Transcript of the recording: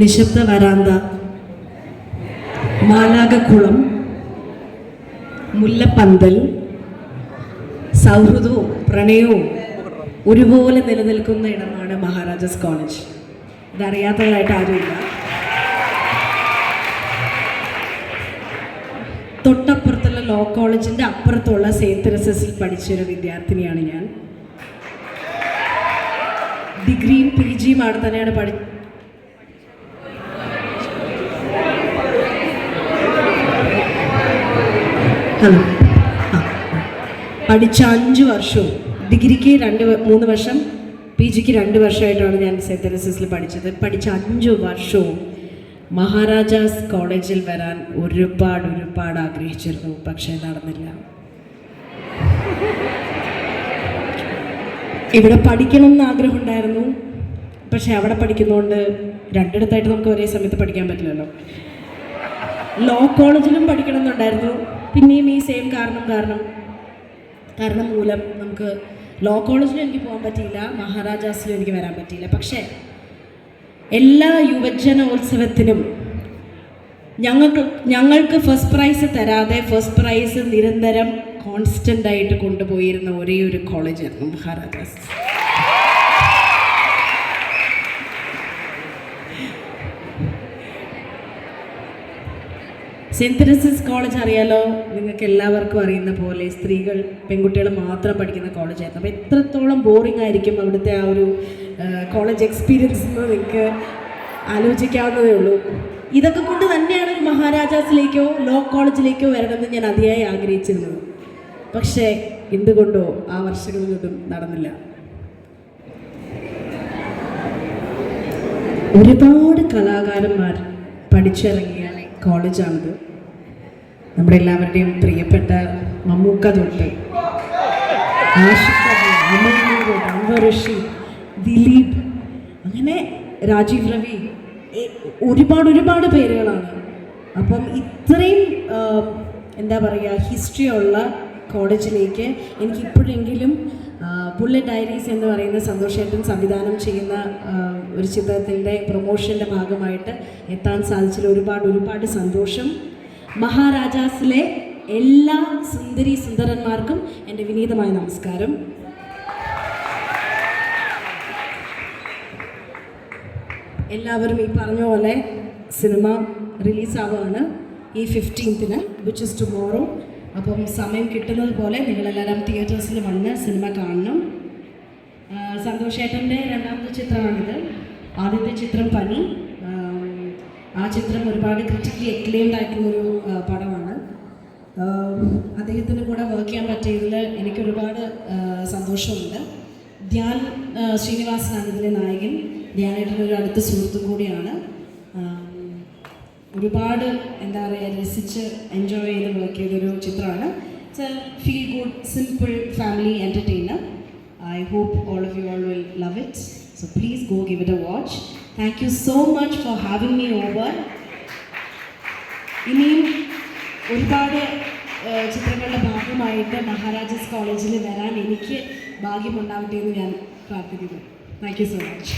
നിശബ്ദ വരാന്ത മാലാകക്കുളം മുല്ലപ്പന്തൽ സൗഹൃദവും പ്രണയവും ഒരുപോലെ നിലനിൽക്കുന്ന ഇടമാണ് മഹാരാജാസ് കോളേജ്. ഇതറിയാത്തതായിട്ട് ആരുമില്ല. തൊട്ടപ്പുറത്തുള്ള ലോ കോളേജിന്റെ അപ്പുറത്തുള്ള സെയിന്റ് തെരസസിൽ പഠിച്ചൊരു വിദ്യാർത്ഥിനിയാണ് ഞാൻ. ഡിഗ്രിയും പി ജിയും അവിടെ തന്നെയാണ് പഠി പഠിച്ച അഞ്ച് വർഷവും. ഡിഗ്രിക്ക് രണ്ട് മൂന്ന് വർഷം പി ജിക്ക് രണ്ട് വർഷമായിട്ടാണ് ഞാൻ സെന്റ് പഠിച്ചത്. പഠിച്ച അഞ്ച് വർഷവും മഹാരാജാസ് കോളേജിൽ വരാൻ ഒരുപാട് ഒരുപാട് ആഗ്രഹിച്ചിരുന്നു. പക്ഷേ നടന്നില്ല. ഇവിടെ പഠിക്കണം എന്ന് ആഗ്രഹം ഉണ്ടായിരുന്നു. പക്ഷേ അവിടെ പഠിക്കുന്നതുകൊണ്ട് രണ്ടിടത്തായിട്ട് നമുക്ക് ഒരേ സമയത്ത് പഠിക്കാൻ പറ്റില്ലല്ലോ. ലോ കോളേജിലും പഠിക്കണം എന്നുണ്ടായിരുന്നു പിന്നെയും ഈ സെയിം കാരണം കാരണം. കാരണം മൂലം നമുക്ക് ലോ കോളേജിലും എനിക്ക് പോകാൻ പറ്റിയില്ല മഹാരാജാസിലും എനിക്ക് വരാൻ പറ്റിയില്ല. പക്ഷേ എല്ലാ യുവജനോത്സവത്തിനും ഞങ്ങൾക്ക് ഞങ്ങൾക്ക് ഫസ്റ്റ് പ്രൈസ് തരാതെ ഫസ്റ്റ് പ്രൈസ് നിരന്തരം കോൺസ്റ്റന്റ് ആയിട്ട് കൊണ്ടുപോയിരുന്ന ഒരേ ഒരു കോളേജായിരുന്നു മഹാരാജാസ്. സെന്റ് തെരസസ് കോളേജ് അറിയാലോ? നിങ്ങൾക്ക് എല്ലാവർക്കും അറിയുന്ന പോലെ സ്ത്രീകൾ പെൺകുട്ടികൾ മാത്രം പഠിക്കുന്ന കോളേജായിരുന്നു അപ്പോൾ എത്രത്തോളം ബോറിംഗ് ആയിരിക്കും അവിടുത്തെ ആ ഒരു കോളേജ് എക്സ്പീരിയൻസ് എന്ന് നിങ്ങൾക്ക് ആലോചിക്കാവുന്നതേ ഉള്ളൂ. ഇതൊക്കെ കൊണ്ട് തന്നെയാണ് മഹാരാജാസിലേക്കോ ലോ കോളേജിലേക്കോ വരണമെന്ന് ഞാൻ അതിയായി ആഗ്രഹിച്ചിരുന്നത്. പക്ഷേ എന്തുകൊണ്ടോ ആ വർഷങ്ങളിലൊന്നും നടന്നില്ല. ഒരുപാട് കലാകാരന്മാർ പഠിച്ചിറങ്ങിയ കോളേജാണിത് നമ്മുടെ എല്ലാവരുടെയും പ്രിയപ്പെട്ട മമ്മൂക്ക തൊട്ട് ഋഷി ദിലീപ് അങ്ങനെ രാജീവ് രവി ഒരുപാട് ഒരുപാട് പേരുകളാണ്. അപ്പം ഇത്രയും എന്താ പറയുക ഹിസ്റ്ററി ഉള്ള കോളേജിലേക്ക് എനിക്ക് ഇപ്പോഴെങ്കിലും ബുള്ളറ്റ് ഡയറീസ് എന്ന് പറയുന്ന സന്തോഷേട്ടൻ സംവിധാനം ചെയ്യുന്ന ഒരു ചിത്രത്തിന്റെ പ്രൊമോഷന്റെ ഭാഗമായിട്ട് എത്താൻ സാധിച്ചതിൽ ഒരുപാട് ഒരുപാട് സന്തോഷം. മഹാരാജാസിലെ എല്ലാ സുന്ദരി സുന്ദരന്മാർക്കും എന്റെ വിനീതമായ നമസ്കാരം. എല്ലാവരും ഈ പറഞ്ഞ പോലെ സിനിമ റിലീസാവുകയാണ് ഈ ഫിഫ്റ്റീൻത്തിന് വിച്ച് ഇസ് ടുമോറോ അപ്പം സമയം കിട്ടുന്നത് പോലെ നിങ്ങളെല്ലാവരും തിയേറ്റേഴ്സിൽ വന്ന് സിനിമ കാണണം. സന്തോഷേട്ടന്റെ രണ്ടാമത്തെ ചിത്രമാണിത്. ആദ്യത്തെ ചിത്രം പനി. ആ ചിത്രം ഒരുപാട് ക്രിറ്റിക്കലി എക്ലെയിംഡ് ആയിട്ടുള്ളൊരു പടമാണ്. അദ്ദേഹത്തിന്റെ കൂടെ വർക്ക് ചെയ്യാൻ പറ്റിയതിൽ എനിക്ക് ഒരുപാട് സന്തോഷമുണ്ട്. ധ്യാൻ ശ്രീനിവാസനാണ് ഇതിലെ നായകൻ. ധ്യാനേട്ടന്റെ ഒരു അടുത്ത സുഹൃത്തും കൂടിയാണ്. ഒരുപാട് എന്താ പറയുക രസിച്ച് എൻജോയ് ചെയ്ത് വർക്ക് ചെയ്തൊരു ചിത്രമാണ്. Feel good simple family entertainer I hope all of you all will love it so please go give it a watch thank you so much for having me over ഇനിയും ഒരുപാട് ചിത്രങ്ങളുടെ ഭാഗമായിട്ട് മഹാരാജാസ് കോളേജിൽ വരാൻ എനിക്ക് ഭാഗ്യമുണ്ടാവട്ടെ എന്ന് ഞാൻ പ്രാർത്ഥിക്കുന്നു. Thank you so much